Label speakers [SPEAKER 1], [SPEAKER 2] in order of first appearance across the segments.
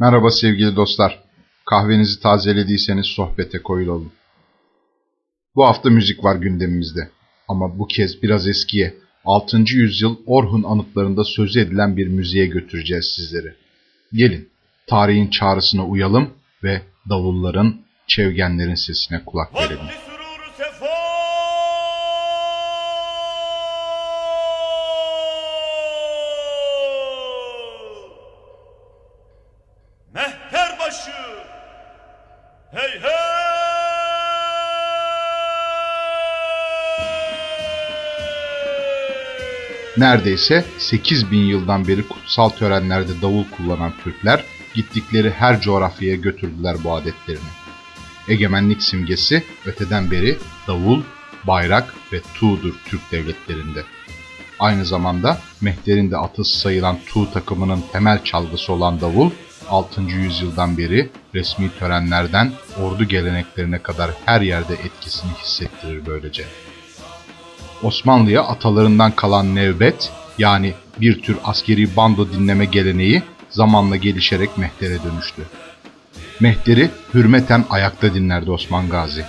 [SPEAKER 1] Merhaba sevgili dostlar. Kahvenizi tazelediyseniz sohbete koyulalım. Bu hafta müzik var gündemimizde. Ama bu kez biraz eskiye, 6. yüzyıl Orhun anıtlarında sözü edilen bir müziğe götüreceğiz sizleri. Gelin, tarihin çağrısına uyalım ve davulların, çevgenlerin sesine kulak verelim.
[SPEAKER 2] Başı Hey hey
[SPEAKER 1] Neredeyse 8000 yıldan beri kutsal törenlerde davul kullanan Türkler gittikleri her coğrafyaya götürdüler bu adetlerini. Egemenlik simgesi öteden beri davul, bayrak ve tuğdur Türk devletlerinde. Aynı zamanda Mehter'in de atısı sayılan tuğ takımının temel çalgısı olan davul, 6. yüzyıldan beri resmi törenlerden ordu geleneklerine kadar her yerde etkisini hissettirir böylece. Osmanlı'ya atalarından kalan nevbet yani bir tür askeri bando dinleme geleneği zamanla gelişerek mehtere dönüştü. Mehteri hürmeten ayakta dinlerdi Osman Gazi.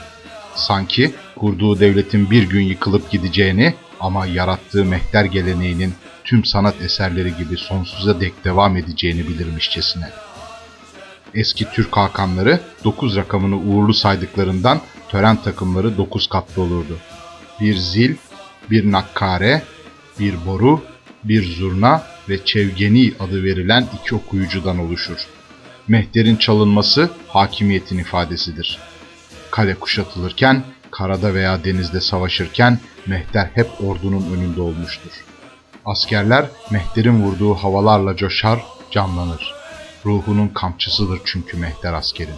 [SPEAKER 1] Sanki kurduğu devletin bir gün yıkılıp gideceğini ama yarattığı mehter geleneğinin tüm sanat eserleri gibi sonsuza dek devam edeceğini bilirmişçesine. Eski Türk hakanları 9 rakamını uğurlu saydıklarından tören takımları 9 katlı olurdu. Bir zil, bir nakkare, bir boru, bir zurna ve çevgeni adı verilen iki okuyucudan oluşur. Mehter'in çalınması hakimiyetin ifadesidir. Kale kuşatılırken, karada veya denizde savaşırken mehter hep ordunun önünde olmuştur. Askerler mehter'in vurduğu havalarla coşar, canlanır. Ruhunun kamçısıdır çünkü mehter askerin.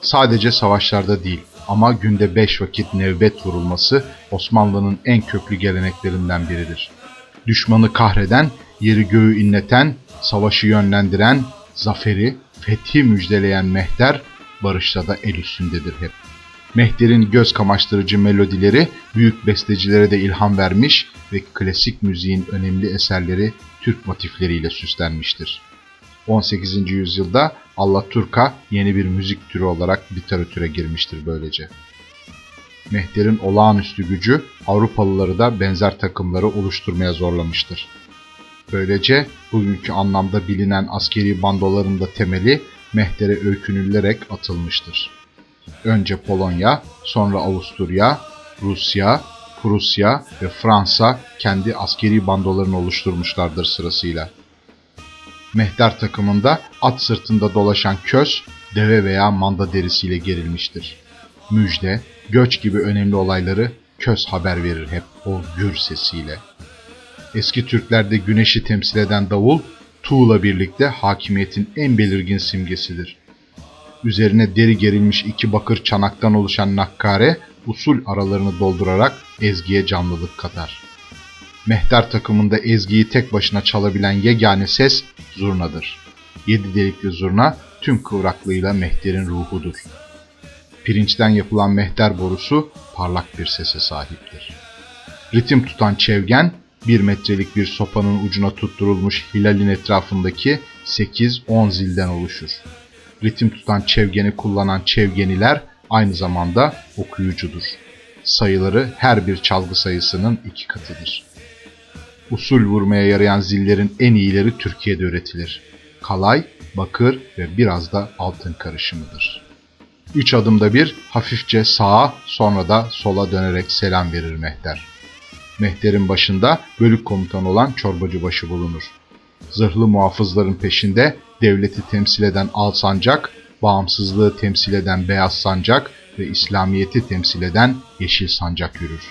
[SPEAKER 1] Sadece savaşlarda değil ama günde beş vakit nevbet vurulması Osmanlı'nın en köklü geleneklerinden biridir. Düşmanı kahreden, yeri göğü inleten, savaşı yönlendiren, zaferi, fethi müjdeleyen mehter, barışta da el üstündedir hep. Mehter'in göz kamaştırıcı melodileri büyük bestecilere de ilham vermiş ve klasik müziğin önemli eserleri Türk motifleriyle süslenmiştir. 18. yüzyılda Allaturka yeni bir müzik türü olarak literatüre girmiştir böylece. Mehter'in olağanüstü gücü Avrupalıları da benzer takımları oluşturmaya zorlamıştır. Böylece bugünkü anlamda bilinen askeri bandoların da temeli Mehter'e öykünülerek atılmıştır. Önce Polonya, sonra Avusturya, Rusya, Prusya ve Fransa kendi askeri bandolarını oluşturmuşlardır sırasıyla. Mehter takımında at sırtında dolaşan köz, deve veya manda derisiyle gerilmiştir. Müjde, göç gibi önemli olayları köz haber verir hep o gür sesiyle. Eski Türklerde güneşi temsil eden davul, tuğla birlikte hakimiyetin en belirgin simgesidir. Üzerine deri gerilmiş iki bakır çanaktan oluşan nakkare, usul aralarını doldurarak ezgiye canlılık katar. Mehter takımında ezgiyi tek başına çalabilen yegane ses zurnadır. Yedi delikli zurna tüm kıvraklığıyla mehterin ruhudur. Pirinçten yapılan mehter borusu parlak bir sese sahiptir. Ritim tutan çevgen, bir metrelik bir sopanın ucuna tutturulmuş hilalin etrafındaki 8-10 zilden oluşur. Ritim tutan çevgeni kullanan çevgeniler aynı zamanda okuyucudur. Sayıları her bir çalgı sayısının iki katıdır. Usul vurmaya yarayan zillerin en iyileri Türkiye'de üretilir. Kalay, bakır ve biraz da altın karışımıdır. Üç adımda bir hafifçe sağa sonra da sola dönerek selam verir mehter. Mehter'in başında bölük komutanı olan çorbacıbaşı bulunur. Zırhlı muhafızların peşinde devleti temsil eden al sancak, bağımsızlığı temsil eden beyaz sancak ve İslamiyet'i temsil eden yeşil sancak yürür.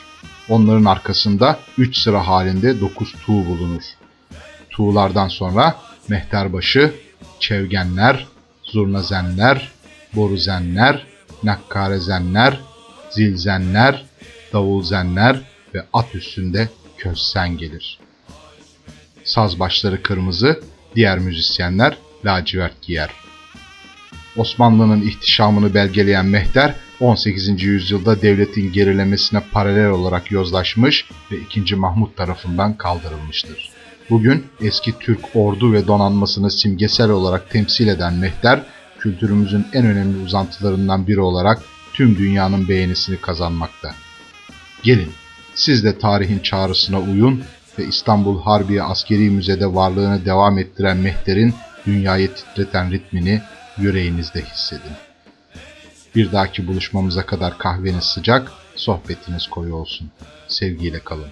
[SPEAKER 1] Onların arkasında 3 sıra halinde 9 tuğ bulunur. Tuğlardan sonra mehterbaşı, çevgenler, zurnazenler, boruzenler, nakkarezenler, zilzenler, davulzenler ve at üstünde közsen gelir. Saz başları kırmızı, diğer müzisyenler lacivert giyer. Osmanlı'nın ihtişamını belgeleyen mehter 18. yüzyılda devletin gerilemesine paralel olarak yozlaşmış ve 2. Mahmut tarafından kaldırılmıştır. Bugün eski Türk ordu ve donanmasını simgesel olarak temsil eden mehter, kültürümüzün en önemli uzantılarından biri olarak tüm dünyanın beğenisini kazanmakta. Gelin, siz de tarihin çağrısına uyun ve İstanbul Harbiye Askeri Müze'de varlığını devam ettiren mehterin dünyayı titreten ritmini yüreğinizde hissedin. Bir dahaki buluşmamıza kadar kahveniz sıcak, sohbetiniz koyu olsun. Sevgiyle kalın.